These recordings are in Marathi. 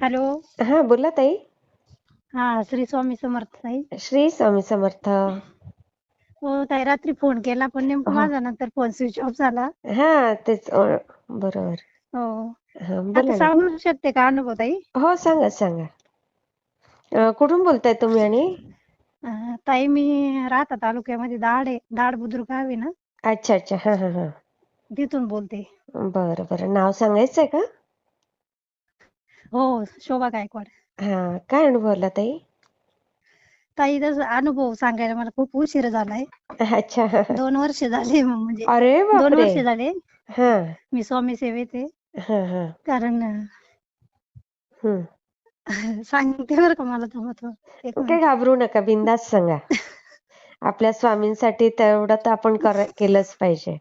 हॅलो. हा बोला ताई. हा श्री स्वामी समर्थ ताई. श्री स्वामी समर्थ. हो ताई रात्री फोन केला पण नेमकं. माझा नंतर फोन स्विच ऑफ झाला. हा तेच अ, बरोबर. हो. हा आता बोला ना. सांगू शकते का अनुभव ताई? हो सांगा सांगा. अ, कुठून बोलताय तुम्ही आणि? अं, ताई मी राहता तालुक्यामध्ये दाड आहे दाड बुद्रुक आहे ना? अच्छा अच्छा. हा हा हा. तिथून बोलते. बरं बरं. नाव सांगायचंय का? हो शोभा गायकवाड. हा काय अनुभव आला ताई? ताई तसं अनुभव सांगायला मला खूप उशीर झालाय. अच्छा. दोन वर्ष झाले म्हणजे अरे दोन बापरे! वर्ष झाले. हा. मी स्वामी सेवेत आहे. हा हा. कारण हम्म सांगते बरं का मला थांबत एक मिनिट. घाबरू नका बिंदास सांगा. आपल्या स्वामींसाठी तेवढं तर आपण कर केलंच पाहिजे.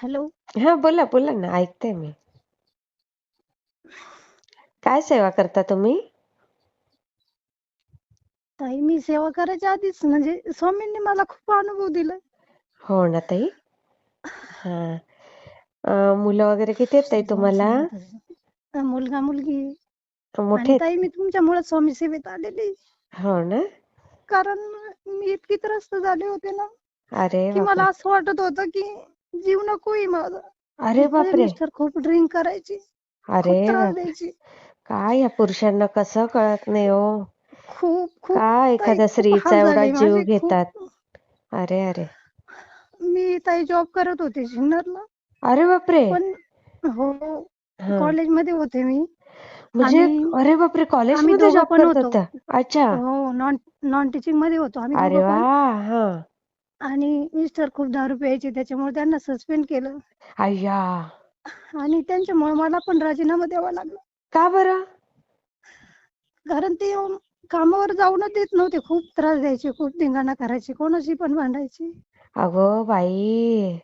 हॅलो. हा बोला बोला ना ऐकते मी. काय सेवा करता तुम्ही? ताई मी सेवा करायच्या आधीच म्हणजे स्वामींनी मला खूप अनुभव दिलाय. हो ना ताई. हा. अं, मुलं वगैरे किती आहेत ताई तुम्हाला? अं, मुलगा मुलगी. मोठे आणि आहेत? ताई मी तुमच्यामुळे स्वामी सेवेत आलेली. हो ना? कारण मी इतकी त्रस्त झाले होते ना अरे की मला बापरे. असं वाटत होतं की जीव नकोय माझा. अरे बापरे. मिस्टर खूप ड्रिंक करायचे. अरे. त्रास द्यायचे. काय या पुरुषांना कसं कळत नाही हो. खूप खूप का ताई एखाद्या खूप स्त्रीचा हाल एवढा झाले जीव माझे घेतात. खूप अरे अरे. मी ताई जॉब करत होते जुन्नरला अरे बापरे. पण हो हा. कॉलेजमध्ये होते मी. म्हणजे आणि अरे बापरे आम्ही कॉलेजमध्ये दोघं जॉब पण करत होतो. होता? अच्छा. हो नॉन नॉन टीचिंगमध्ये होतो. आम्ही अरे दोघं वा पण हा. आणि मिस्टर खूप दारू प्यायचे त्याच्यामुळे त्यांना सस्पेंड केलं. अय्या. आणि त्यांच्यामुळे मला पण राजीनामा द्यावा लागला. का बरं? कारण ते कामावर जाऊनच देत नव्हते. खूप त्रास द्यायचे खूप धिंगाणा करायचे कोणाशी पण भांडायचे. अगो बाई.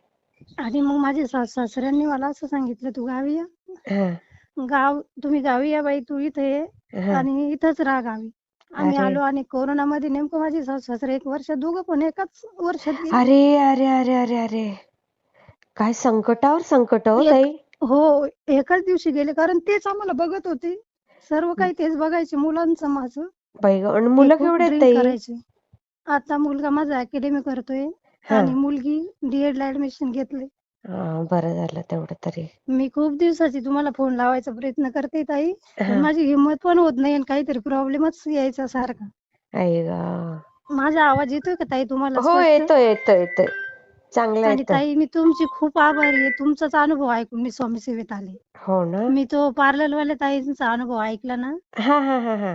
आणि मग माझे सासू सासऱ्यांनी मला असं सांगितलं तू गावी या. हा. गाव तुम्ही गावी या बाई तू इथे ये हा. आणि इथंच राहा गावी. आम्ही आलो आणि कोरोनामध्ये नेमकं माझे सासू सासरे एक वर्ष दोघं पण एकाच वर्षात गेले अरे अरे अरे अरे अरे. काय संकटावर संकट हो एक ताई. हो एकाच दिवशी गेले कारण तेच आम्हाला बघत होते. सर्व काही तेच बघायचे मुलांचं माझं. बाई गं, आणि मुलं खूप केवढे आहेत ड्रिंक ताई? करायचे. आता मुलगा माझा अकॅडमी करतोय हा. आणि मुलगी डीएड ला ऍडमिशन घेतले बरं झालं तेवढं तरी. मी खूप दिवसाची तुम्हाला फोन लावायचा प्रयत्न करते ताई. पण हा. माझी हिंमत पण होत नाही आणि काहीतरी प्रॉब्लेमच यायचा सारखा आई ग. माझा आवाज येतोय का ताई तुम्हाला हो स्पष्ट? येतोय येतोय येतोय. चांगला आणि येतोय ताई मी तुमची खूप आभारी आहे. तुमचाच अनुभव ऐकून मी स्वामी सेवेत आले. हो ना. मी तो पार्लरवाल्या ताईंचा अनुभव ऐकला ना? हा हा हा हा.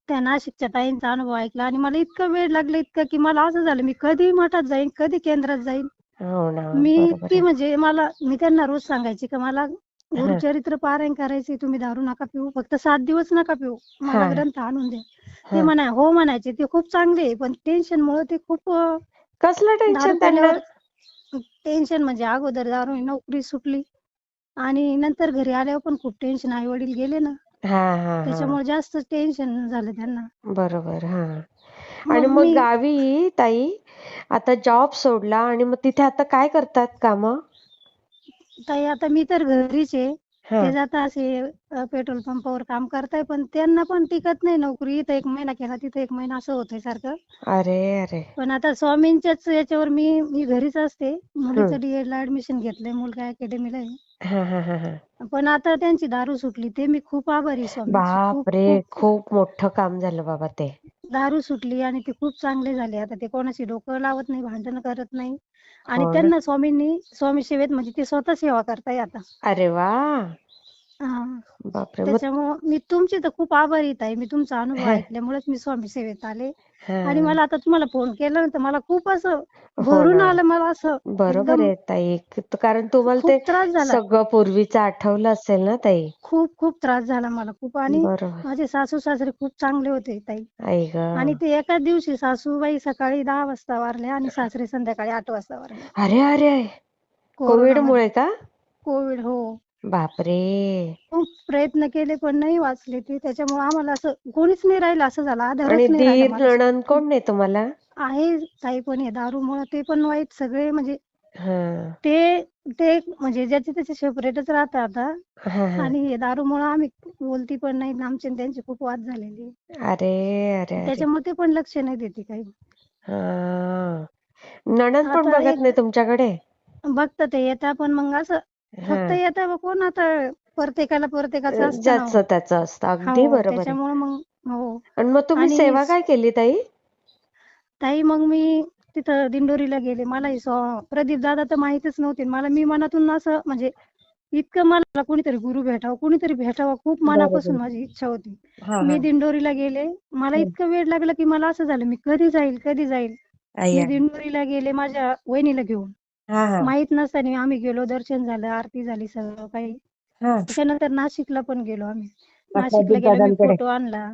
त्या नाशिकच्या ताईंचा अनुभव ऐकला आणि मला इतकं वेळ लागला इतकं की मला असं झालं मी कधी मठात जाईन कधी केंद्रात जाईन? हो ना मी बरोबर इतकी आहे. म्हणजे मला मी त्यांना रोज सांगायची का मला हा. गुरुचरित्र पारायण करायचे तुम्ही दारू नका पिऊ फक्त सात दिवस नका पिऊ मला ग्रंथ आणून द्या ते हा. म्हणा हो म्हणायचे ते खूप चांगले आहे, पण टेन्शन मुळे ते खूप अं, कसलं दारू टेन्शन त्यांना? पिल्यावर टेन्शन म्हणजे अगोदर दारू नोकरी सुटली आणि नंतर घरी आल्यावर पण खूप टेन्शन आई वडील गेले ना. हा हा हा. त्याच्यामुळे जास्त टेन्शन झालं त्यांना. बरोबर हा. आणि मग गावी ताई. आता जॉब सोडला आणि मग तिथे आता काय करतात काम? ताई आता मी तर घरीच आहे. ते जाता असे अ, पेट्रोल पंपावर काम करताय पण त्यांना पण टिकत नाही नोकरी. इथं एक महिना केला तिथं एक महिना असं होतंय सारखं. अरे अरे. पण आता स्वामींच्याच याच्यावर मी मी घरीच असते. मुलीचं डीएड ला ऍडमिशन घेतलंय मुलगा अकॅडमीला आहे. हा हा हा हा. पण आता त्यांची दारू सुटली ते मी खूप आभारी आहे स्वामींची. खूप बापरे खूप. खूप मोठं काम झालं बाबा ते. दारू सुटली आणि ते खूप चांगले झाले. आता ते कोणाशी डोकं लावत नाही भांडण करत नाही. आणि हो त्यांना स्वामींनी स्वामी सेवेत म्हणजे ते स्वतः सेवा करताय आता. अरे वा! बापरे! मग त्याच्यामुळं मी तुमची तर खूप आभारी आहे ताई. मी तुमचा अनुभव हा. ऐकल्यामुळेच मी स्वामी सेवेत आले. हा. आणि मला आता तुम्हाला फोन केला ना तर मला खूप असं हो भरून ना. आलं. मला असं बरोबर एकदम आहे ताई. क- कारण तुम्हाला ते खूप त्रास झाला. सगळं पूर्वीचं आठवलं असेल ना ताई? खूप खूप त्रास झाला मला खूप. आणि बरोबर. माझे सासू सासरे खूप चांगले होते ताई. आई ग. आणि ते एकाच दिवशी सासूबाई सकाळी दहा वाजता वारल्या आणि सासरे संध्याकाळी आठ वाजता वारले. अरे अरे! कोविड कोरोनामध्ये मुळे का? कोविड हो. बापरे! खूप प्रयत्न केले पण नाही वाचले ते. त्याच्यामुळे आम्हाला असं कोणीच नाही राहिलं असं झालं. आणि आधारच नाही राहिला दीर मला नणंद कोण नाही तुम्हाला? आहे ताई पण हे दारूमुळे ते पण वाईट सगळे म्हणजे हा. ते ते म्हणजे ज्याचे त्याचे सेपरेटच राहतात आता. हा हा. आणि हे दारूमुळे आम्ही बोलती पण नाही आणि आमचे आणि त्यांचे खूप वाद झालेले. अरे अरे अरे. त्याच्यामुळे ते पण लक्ष नाही देते काही. हा. नणंद पण आता बघत नाही तुमच्याकडे? बघतं ते येतात पण मग असं फक्त येतं बा कोण आता प्रत्येकाला प्रत्येकाचं असतं ना ज्याचं हो त्याचं असतं. अगदी हो बरोबर आहे. त्याच्यामुळे मग हो. आणि मग तुम्ही आणि सेवा काय केली ताई? ताई मग मी तिथं दिंडोरीला गेले. मला हे स्व- प्रदीप दादा तर माहितच नव्हते. मला मी मनातून असं म्हणजे इतकं मला कोणीतरी गुरु भेटावं कोणीतरी भेटावं खूप मनापासून बरोबर. माझी इच्छा होती. हा मी हा दिंडोरीला गेले. मला हं. इतकं वेळ लागलं की मला असं झालं मी कधी जाईल कधी जाईल? मी दिंडोरीला गेले माझ्या वहिनीला घेऊन. हा हा. माहीत नसताना आम्ही गेलो दर्शन झालं आरती झाली सगळं काही. हा. त्याच्यानंतर नाशिकला पण गेलो आम्ही. नाशिकला गेलो मी दादांकडे. फोटो आणला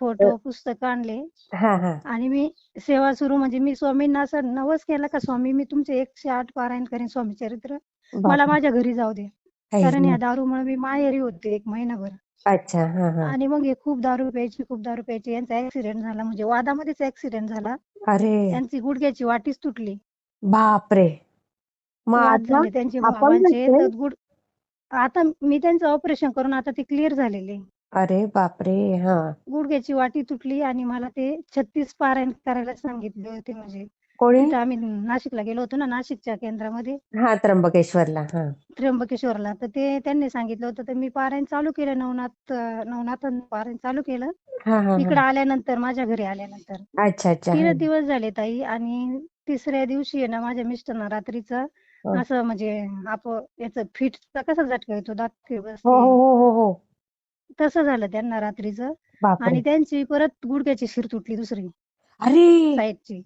फोटो पुस्तक आणले. हा हा. आणि मी सेवा सुरू म्हणजे मी स्वामींना असं नवस केला का स्वामी मी तुमचे एकशे आठ पारायण करेन स्वामी चरित्र. मला बापरे. माझ्या घरी जाऊ दे. कारण या दारूमुळे मी माहेरी होते एक महिनाभर. अच्छा हा हा. आणि मग हे खूप दारू प्यायची खूप दारू प्यायची यांचा ऍक्सिडेंट झाला. म्हणजे वादामध्येच ऍक्सिडेंट झाला. अरे. यांची गुडघ्याची वाटीच तुटली. बापरे. मग वाद आता झाले त्यांचे भावांचे आता मी त्यांचं ऑपरेशन करून आता ते क्लिअर झालेले. अरे बापरे हा. गुडघ्याची वाटी तुटली आणि मला ते छत्तीस पारायण करायला सांगितले होते म्हणजे. कोणी? तिथं आम्ही नाशिकला गेलो होतो ना नाशिकच्या केंद्रामध्ये. हा त्र्यंबकेश्वरला हा. त्र्यंबकेश्वरला. तर ते त्यांनी सांगितलं होतं तर मी पारायण चालू केलं नवनाथ नवनाथ पारायण चालू केलं. हा हा इकडे हा आल्यानंतर माझ्या घरी आल्यानंतर. अच्छा अच्छा हा. तीनच दिवस झाले ताई आणि तिसऱ्या दिवशी आहे ना माझ्या मिस्टरना रात्रीचं हा. असं म्हणजे आप याचं फिटचा कसा झटका येतो? दात हो बसते हो हो हो हो तसं झालं त्यांना रात्रीचं. बापरे. आणि त्यांची परत गुडघ्याची शिर तुटली दुसरी. अरे! साईडची.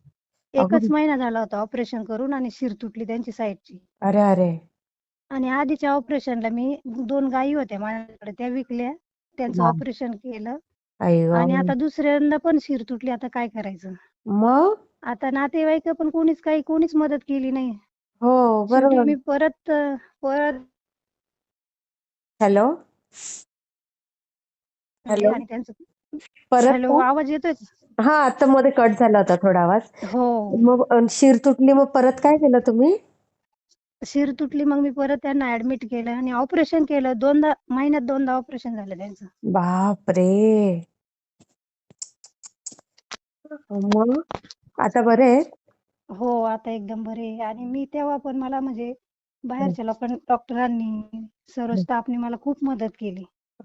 अगं एकच महिना झाला होता ऑपरेशन करून आणि शिर तुटली त्यांची साईडची. अरे अरे. आणि आधीच्या ऑपरेशनला मी दोन गायी होत्या माझ्याकडे त्या विकल्या. त्यांचं. ऑपरेशन केलं. आई आणि गं. आता दुसऱ्यांदा पण शिर तुटली. आता काय करायचं? मग? आता नातेवाईक पण कोणीच काही कोणीच मदत केली नाही. हो शेवटी बरोबर. मी परत अं, परत हॅलो? हॅलो? आणि त्यांचं परत हॅलो? आवाज येतोय? हा आता मध्ये कट झाला होता थोडा आवाज. हो. मग शिर तुटली मग परत काय केलं तुम्ही? शिर तुटली मग मी परत त्यांना ऍडमिट केलं आणि ऑपरेशन केलं. दोनदा महिन्यात दोनदा ऑपरेशन झालं त्यांचं. बापरे! मग? आता बरे आहेत? हो आता एकदम बरे आहे. आणि मी तेव्हा पण मला म्हणजे बाहेरच्या लोकांनी डॉक्टरांनी सर्व स्टाफनी मला खूप मदत केली.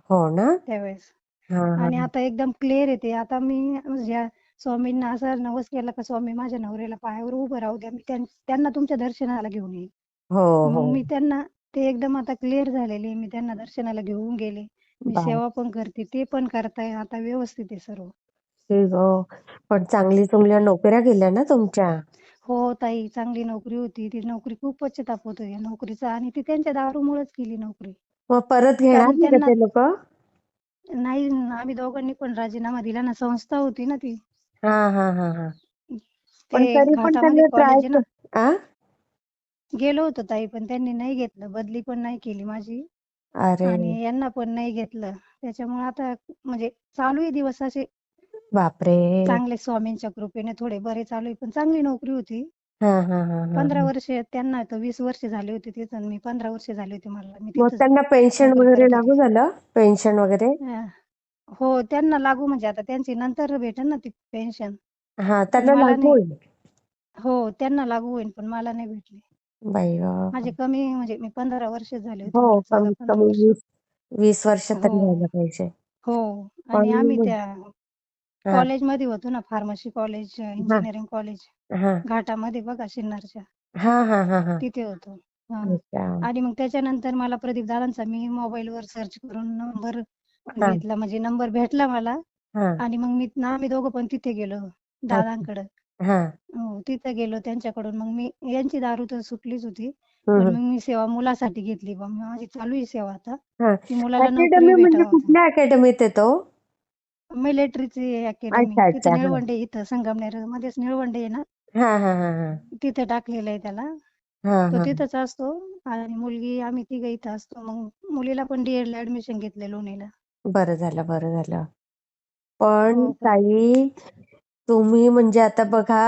हो ना? त्यावेळेस. हा हा आणि आता एकदम क्लिअर येते आता मी म्हणजे स्वामींना असा नवस केला का स्वामी माझ्या नवऱ्याला पायावर उभं राहू द्या. मी त्यां- त्यांना तुमच्या दर्शनाला घेऊन येईल. हो हो. मग मी त्यांना ते एकदम आता क्लिअर झालेले मी त्यांना दर्शनाला घेऊन गेले. मी सेवा पण करते ते पण करताय. आता व्यवस्थित आहे सर्व. हे गं. पण चांगली चांगल्या नोकऱ्या गेल्या ना तुमच्या? हो ताई चांगली नोकरी होती. ती नोकरी खूप पश्चाताप होतो. या नोकरीचा आणि ती त्यांच्या दारूमुळेच केली नोकरी. मग परत घेणार कारण नाही का त्यांना ते लोक? नाही आम्ही दोघांनी पण राजीनामा दिला ना. संस्था होती ना ती. हा हा हा हा. पण ते तरी पण घाटामध्ये त्यांनी ट्राय कॉलेज आहे ना. आ? गेलो होतो ताई पण त्यांनी नाही घेतलं. बदली पण नाही केली माझी. अरे. आणि यांना पण नाही घेतलं. त्याच्यामुळे आता म्हणजे चालू आहे दिवस असे बापरे. चांगले स्वामींच्या कृपेने थोडे बरे चालू आहे पण चांगली नोकरी होती. हा हा हा हा पंधरा हा. वर्ष त्यांना तर वीस वर्ष झाली होती तिथं आणि मी पंधरा वर्ष झाली होती मला. मी मग तिथंच त्यांना पेन्शन नोकरी वगैरे करत लागू होते झालं? पेन्शन वगैरे? अं, हो त्यांना लागू म्हणजे आता त्यांची नंतर भेटेल ना ती पेन्शन हा पण त्यांना मला लागू नाही. होईल. हो त्यांना लागू होईल पण मला नाही भेटली. बाई गं. माझे कमी म्हणजे मी पंधरा वर्ष झाले होते हो मला कमीत कमी वर्ष. वीस वीस वर्ष तरी हो. व्हायला पाहिजे हो. पण आणि आम्ही त्या हा. कॉलेजमध्ये होतो ना फार्मसी कॉलेज इंजिनिअरिंग कॉलेज हा. घाटामध्ये बघा सिन्नरच्या हा हा हा हा. तिथे होतो. हा. अच्छा. आणि मग त्याच्यानंतर मला प्रदीप दादांचा मी मोबाईलवर सर्च करून नंबर हा. घेतला म्हणजे नंबर भेटला मला. हा. आणि मग मी ना आम्ही दोघं पण तिथे गेलो दादांकडे. हा. हो तिथे गेलो त्यांच्याकडून. मग मी यांची दारू तर सुटलीच होती. हम्म, पण हम्म. मग मी सेवा मुलासाठी घेतली बा. माझी चालू आहे सेवा आता. हा. की मुलाला नोकरी अकॅडमी म्हणजे भेटावं कुठल्या अकॅडमीत येतो? मिलिटरीची अकॅडमी अच्छा तिथे अच्छा. हा. निळवंडे इथं संगमनेर मध्येच निळवंडे आहे ना? हा हा हा हा. तिथे टाकलेलं आहे त्याला. हा तो हा. तिथंच असतो आणि मुलगी आम्ही तिघं इथं असतो. मग मुलीला पण डीएड ला ऍडमिशन घेतले लोणीला बरं झालं बरं झालं. पण हो ताई तुम्ही म्हणजे आता बघा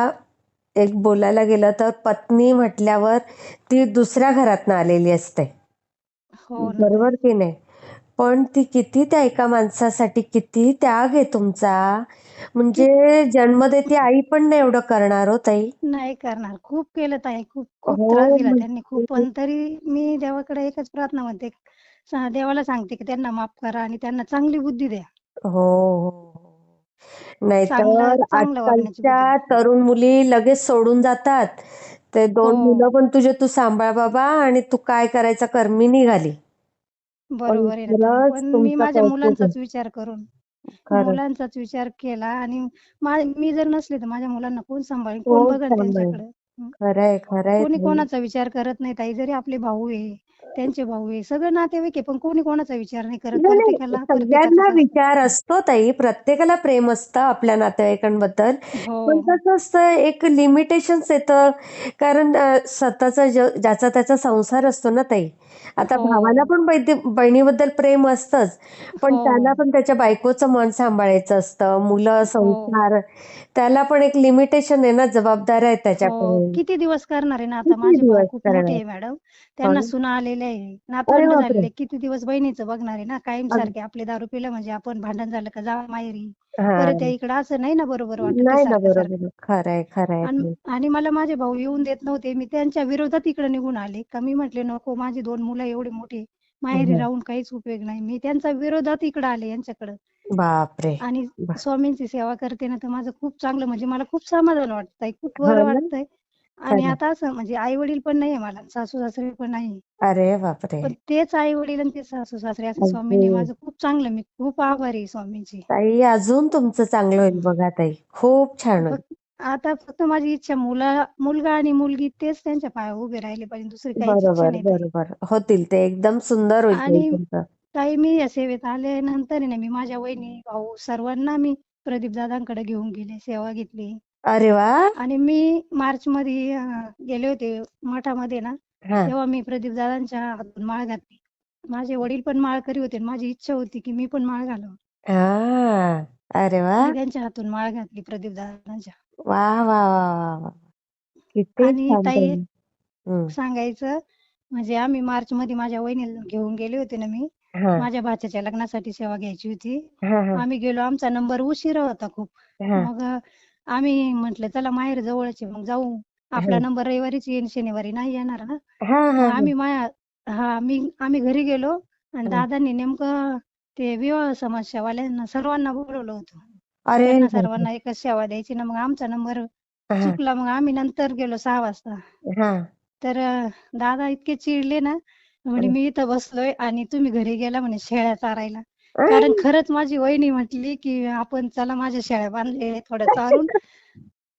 एक बोलायला गेलं तर पत्नी म्हटल्यावर ती दुसऱ्या घरातनं आलेली असते. हो ना. बरोबर की नाही? पण ती किती त्या एका माणसासाठी किती त्याग आहे तुमचा? म्हणजे जन्मदेती आई पण नाही एवढं करणार हो ताई. नाही करणार. खूप केलं ताई. खूप खूप हो त्रास दिला त्यांनी. खूप म्हणजे पण तरी मी देवाकडे एकच प्रार्थना म्हणते. सा- देवाला सांगते की त्यांना माफ करा आणि त्यांना चांगली बुद्धी द्या. हो हो हो. नाहीतर चांगलं चांगलं वागण्याची आजकालच्या तरुण मुली लगेच सोडून जातात. ते दोन हो. मुलं पण तुझे तू सांभाळ बाबा आणि तू काय करायचा कर. मी निघाली. बरोबर आहे ना. पण मी तुमचं माझ्या मुलांचाच विचार करून मुलांचाच विचार केला आणि मा- मी जर नसले तर माझ्या मुलांना कोण सांभाळेल? कोण कोण बघेल सांभाळेल? त्यांच्याकडे? हं. खरंय खरंय कोणी ताई कोणाचा विचार करत नाही. ताई जरी आपले भाऊ आहे त्यांचे भाऊ आहे सगळे नातेवाईक आहे पण कोणी कोणाचा विचार नाही करत. नाही नाही प्रत्येकाला सगळ्यांना विचार असतो ताई. प्रत्येकाला प्रेम असतं आपल्या नातेवाईकांबद्दल. पण हो कसं असतं एक लिमिटेशन्स येतं. कारण अ, स्वतःचा ज- ज्याचा त्याचा संसार असतो ना ताई. आता भावाला हो पण बैदी- बहिणीबद्दल प्रेम असतंच. पण त्याला हो पण त्याच्या बायकोचं मन सांभाळायचं असतं. मुलं संसार त्याला पण एक लिमिटेशन आहे ना जबाबदाऱ्या आहेत हो. त्याच्याकडे. किती दिवस करणार आहे ना आता? किती माझे भाऊ दिवस खूप मोठे करणार आहे मॅडम. हो त्यांना ना सुना आलेल्या आहे. नातवंड बापरे. झालेले किती दिवस बहिणीचं बघणार आहे ना? कायम सारखे आपले दारू पिलं म्हणजे आपण भांडण झालं का जा माहेरी. हा. परत या इकडं असं नाही ना बरोबर वाटत ते नाही ना सारखं सारखं. बरोबर खरंय खरंय आणि मला माझे भाऊ येऊन देत नव्हते. मी त्यांच्या विरोधात इकडे निघून आले. का मी म्हटले नको माझी दोन मुलं एवढी मोठी माहेरी हं. राहून काहीच उपयोग नाही. मी त्यांच्या विरोधात इकडे आले यांच्याकडे. बापरे. आणि स्वामींची सेवा करते ना तर माझं खूप चांगलं म्हणजे मला खूप समाधान वाटतंय. खूप हो बरं ना. वाटतंय. आणि आता असं म्हणजे आई वडील पण नाहीये मला सासू सासरे पण नाही अरे बापरे. पण तेच आई वडील आणि ते सासू सासरे असं स्वामींनी माझं खूप चांगलं मी खूप आभारी आहे स्वामींची. ताई अजून तुमचं चांगलं होईल बघा ताई. खूप छान होईल. आता फक्त माझी इच्छा मुला मुलगा आणि मुलगी तेच त्यांच्या पायावर उभे राहिले पाहिजे दुसरी काहीच इच्छा बरोबर नाही बरोबर. होतील ते एकदम सुंदर होईल ताई आणि तुमचं. ताई मी या सेवेत आल्यानंतर आहे ना मी माझ्या वहिनी भाऊ सर्वांना मी प्रदीप दादांकडे घेऊन गेले सेवा घेतली. अरे वा. आणि मी मार्च मध्ये गेले होते मठामध्ये ना हा. तेव्हा मी प्रदीप दादांच्या हातून माळ घातली. माझे वडील पण माळकरी होते आणि माझी इच्छा होती की मी पण माळ घालावं. हा अरे वा. मी त्यांच्या हातून माळ घातली प्रदीप दादांच्या. वा वा वा वा वा किती आणि छान ताई ताई हम्म. सांगायचं म्हणजे आम्ही मार्च मध्ये माझ्या वहिनीला घेऊन गेले होते ना मी हा. माझ्या भाच्याच्या लग्नासाठी सेवा घ्यायची होती. हा हा. आम्ही गेलो. आमचा नंबर उशिरा होता खूप. हा. मग आम्ही म्हटलं चला माहेर जवळच आहे मग जाऊ. आपला नंबर रविवारीच येईन शनिवारी नाही येणार ना. हा मग हा. आम्ही माया हा मी आम्ही घरी गेलो आणि. दादांनी नेमकं ते विवाह समाजसेवाल्यांना सर्वांना बोलवलं होतं. अरे त्यांना. सर्वांना एकच सेवा द्यायची ना मग आमचा नंबर चुकला मग आम्ही नंतर गेलो सहा वाजता. हा. तर दादा इतके चिडले ना म्हणे मी इथं बसलोय आणि तुम्ही घरी गेला म्हणे शेळ्या चारायला. कारण खरंच माझी वहिनी म्हटली की आपण चला माझ्या शेळ्या बांधले थोडं चारून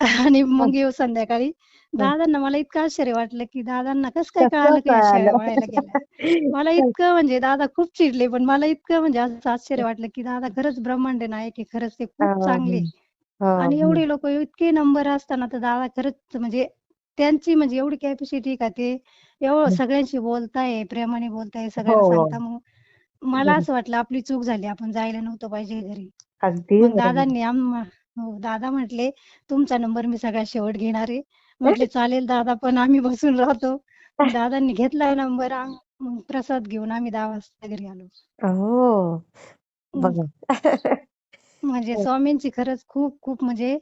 आणि मग येऊ संध्याकाळी. दादांना मला इतकं आश्चर्य वाटलं की दादांना कसं काय कळालं की शेळ्या? वळायला गेल्या? मला इतकं म्हणजे दादा खूप चिडले पण मला इतकं म्हणजे असं आश्चर्य वाटलं की दादा खरंच ब्रह्मांड नायक आहे खरंच ते खूप हो, चांगले हो, आणि हो. एवढे लोक इतके नंबर असताना तर दादा खरंच म्हणजे त्यांची म्हणजे एवढी कॅपॅसिटी का ते? एवढं सगळ्यांशी बोलताय प्रेमाने बोलताय सगळ्यांना. सांगता मग मला असं वाटलं आपली चूक झाली आपण जायला नव्हतं पाहिजे घरी अगदी. दादांनी हो दादा म्हटले तुमचा नंबर मी सगळ्यात शेवट घेणार आहे म्हटले चालेल दादा पण आम्ही बसून राहतो मग दादांनी घेतला नंबर मग प्रसाद घेऊन आम्ही दहा वाजता घरी आलो हो हम्म. बघा म्हणजे स्वामींची खरंच खूप खूप म्हणजे.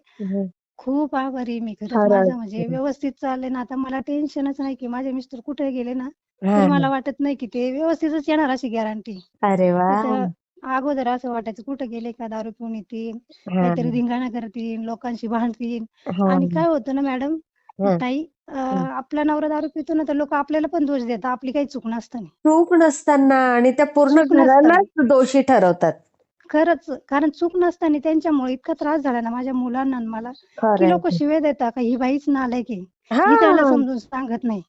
खूप आभारी आहे मी खरंच माझं म्हणजे. व्यवस्थित चाललंय ना आता मला टेन्शनच नाही की माझे मिस्टर कुठे गेले ना तरी. मला वाटत नाही की ते व्यवस्थितच येणार अशी गॅरंटी अरे वा. अगोदर असं वाटायचं कुठे गेले का दारू पिऊन येतील काहीतरी धिंगाणा करतील लोकांशी भांडतील. हा, आणि काय होतं ना मॅडम. ताई आपला नवरा दारू पितो ना तर लोक आपल्याला पण दोष देतात. आपली काही चूक नसताना. चूक नसताना आणि त्या पूर्ण. घरालाच दोषी ठरवतात. खरंच कारण चूक नसताना त्यांच्यामुळे इतका त्रास झाला ना माझ्या मुलांना आणि मला की लोक शिवे देतात का ही बाईच नालायक आहे. त्याला समजून सांगत नाही.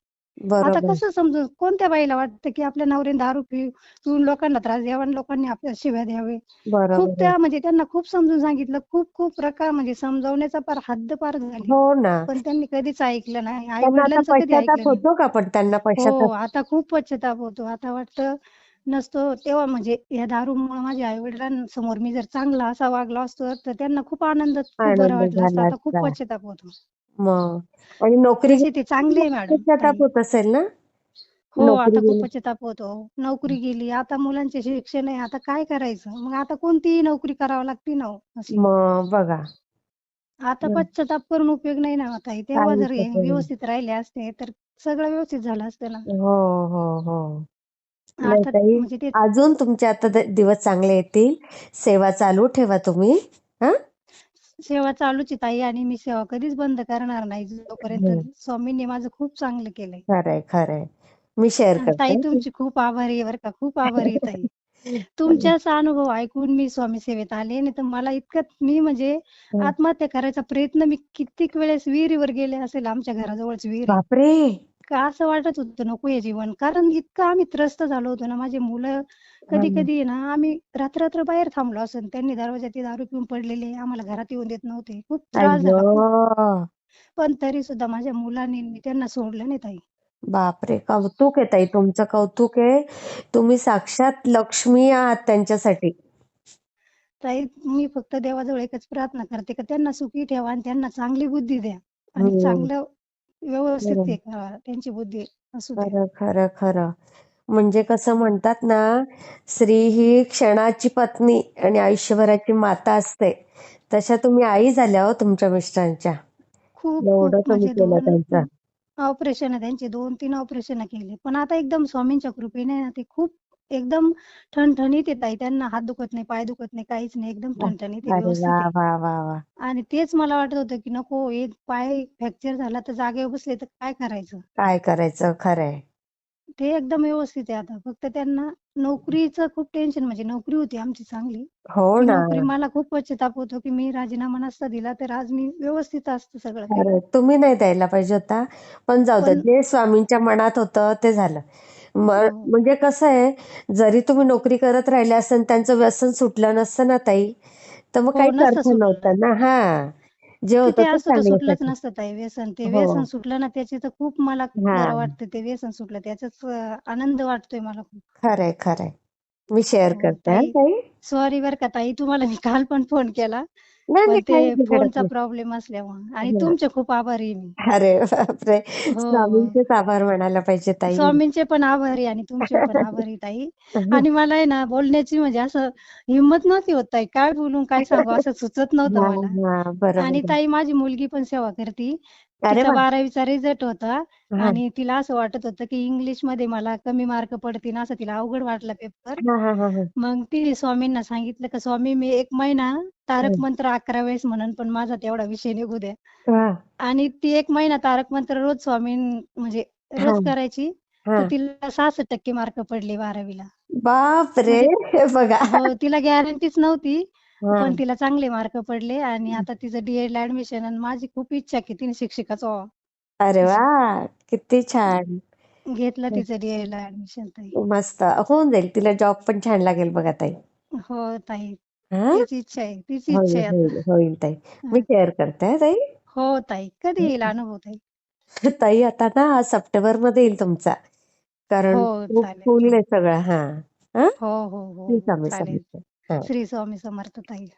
आता बरोबर. कसं समजून कोणत्या बाईला वाटतं की आपल्या नवऱ्याने दारू पि- पिऊन लोकांना त्रास द्यावा आणि लोकांनी आपल्याला शिव्या द्यावे? बरोबर खूप आहे. त्या म्हणजे त्यांना खूप समजून सांगितलं खूप खूप प्रकार म्हणजे समजावण्याचा पार हद्द पार झाली. हो ना. पण त्यांनी कधीच ऐकलं नाही. आई त्यांना आता वडिलांचं कधी पश्चाताप ऐकलं नाही. होतो का पण त्यांना हो पश्चाताप आता खूप पश्चाताप होतो. आता वाटतं नसतो. तेव्हा म्हणजे या दारूमुळे माझ्या आई वडिलांसमोर मी जर चांगला असा वागलो असतो तर त्यांना खूप आनंद खूप बरं आनंद वाटलं असतं. झाला आता खूप असता. पश्चाताप होतो. मग. आणि नोकरी तशी ती चांगली आहे मॅडम. होत असेल ना? हो नोकरी आता गेली. होतो. नोकरी गेली आता मुलांचे शिक्षण आहे आता काय करायचं? मग आता कोणतीही नोकरी करावी लागते ना हो, अशी. मग बघा. आता. पश्चाताप करून उपयोग नाही ना ताई तेव्हा जर हे. व्यवस्थित राहिले असते तर सगळं व्यवस्थित झालं असतं ना. हो हो हो. नाही आता ताई म्हणजे ते अजून तुमचे आता द- दिवस चांगले येतील. सेवा चालू ठेवा तुम्ही. हा? सेवा चालूच आहे ताई आणि मी सेवा कधीच बंद करणार नाही. जोपर्यंत. स्वामींनी माझं खूप चांगलं केलंय. खरंय खरंय. मी शेअर ताई करते. तुमची खूप आभारी आहे बरं का. खूप आभारी आहे ताई. तुमच्याच अनुभव ऐकून मी स्वामी सेवेत आले नाही तर मला इतकं मी म्हणजे हं. आत्महत्या करायचा प्रयत्न मी कित्येक वेळेस विहिरीवर गेले असेल आमच्या घराजवळच विहीर आहे. बापरे! का असं वाटत होतं नको हे जीवन. कारण इतकं आम्ही त्रस्त झालो होतो ना माझे मुलं कधी. कधी ना आम्ही रात्र रात्र बाहेर थांबलो असं त्यांनी दरवाजात दारू पिऊन पडलेले आम्हाला घरात येऊन देत नव्हते. खूप त्रास झाला. पण तरी सुद्धा माझ्या मुलांनी मी त्यांना सोडलं नाही ताई. बापरे कौतुक आहे ताई तुमचं कौतुक आहे. तुम्ही साक्षात लक्ष्मी आहात त्यांच्यासाठी. ताई मी फक्त देवाजवळ एकच प्रार्थना करते की त्यांना सुखी ठेवा आणि त्यांना चांगली बुद्धी द्या. आणि. चांगलं व्यवस्थित बरोबर. हे करा त्यांची बुद्धी असू खरं खरं खरं. म्हणजे कसं म्हणतात ना स्त्री ही क्षणाची पत्नी आणि आयुष्यभराची माता असते. तशा तुम्ही आई झाल्या हो तुमच्या मिस्टरांच्या. खूप एवढं तुम्ही म्हणजे केलं दोन त्यांचं. ऑपरेशन त्यांचे दोन तीन ऑपरेशन केले. पण आता एकदम स्वामींच्या कृपेने ना ते खूप एकदम ठणठणीत येत आहे. त्यांना हात दुखत नाही पाय दुखत नाही काहीच नाही. एकदम ठणठणीत आहे अरे व्यवस्थित वा आहे. वा वा वा. आणि तेच मला वाटत होतं की नको एक पाय फ्रॅक्चर झाला तर जागेवर बसले तर काय करायचं? काय करायचं? खरंय. ते एकदम व्यवस्थित आहे आता. फक्त त्यांना नोकरीचं खूप टेन्शन म्हणजे नोकरी होती आमची चांगली. हो ती ना. नोकरी मला खूप पश्चाताप होतो की मी राजीनामा नसता दिला तर आज मी व्यवस्थित असतं सगळं काही. तुम्ही नाही द्यायला पाहिजे होता. पण जाऊ दे पण जे स्वामींच्या मनात होतं ते झालं. हो म्हणजे कसं आहे जरी तुम्ही नोकरी करत राहिले असेल त्यांचं व्यसन सुटलं नसतं ना ताई. तर मग हो काहीच नसतं अर्थ सुटलं. नव्हता ना हा. जे होतं ते ते असतं तर सुटलंच नसतं ताई व्यसन. ते हो. व्यसन सुटलं ना त्याची तर खूप मला हा. बरं वाटतं ते व्यसन सुटलं. त्याचाच अं, आनंद वाटतोय मला खूप. खरंय खरंय मी शेअर हो करते हा ताई. ताई. सॉरी बरं का ताई तुम्हाला मी काल पण फोन केला. नाही पण नाही ते काही बिघडत फोनचा नाही. प्रॉब्लेम असल्यामुळे. आणि हा. तुमचे खूप आभारी आहे मी. अरे बापरे. हो. स्वामींचेच आभार म्हणायला पाहिजे ताई. स्वामींचे पण आभारी आणि तुमचे पण आभारी ताई. आणि मला आहे ना बोलण्याची म्हणजे असं हिंमत नव्हती होत ताई. काय बोलून काय सांगू असं सुचत नव्हतं हा मला. हा बरोबर. आणि आहे. ताई माझी मुलगी पण सेवा करते. तिचा बारावीचा रिझल्ट होता आणि तिला असं वाटत होतं की इंग्लिशमध्ये मला कमी मार्क पडतील असं तिला अवघड वाटला पेपर मग तिने स्वामींना सांगितलं की स्वामी मी एक महिना तारक मंत्र अकरा वेळेस म्हणन पण माझा तेवढा विषय निघू द्या. आणि ती एक महिना तारक मंत्र रोज स्वामीं म्हणजे रोज करायची. तर तिला सहासष्ट टक्के मार्क पडले बारावीला. बापरे. म्हणजे बघा. हो तिला गॅरंटीच नव्हती. पण तिला चांगले मार्क पडले आणि आता तिचं डीएड ला ऍडमिशन आणि माझी खूप इच्छा की तिने शिक्षिकाच व्हावं. अरे वा! किती छान. घेतलं तिचं डीएड ला ऍडमिशन ताई. मस्त. होऊन जाईल. तिला जॉब पण छान लागेल बघा ताई. हो ताई. हा? तीच इच्छा आहे. तीच होईल इच्छा आहे होईल आता. होईल ताई. मी. शेअर करते हा ताई. हो ताई. कधी येईल अनुभव ताई? ताई आता ना हा सप्टेंबरमध्ये येईल तुमचा. कारण हो खूप चालेल फुल आहे सगळं. हा. हा? हो हो चालेल. हो. श्री स्वामी समर्थ ताई.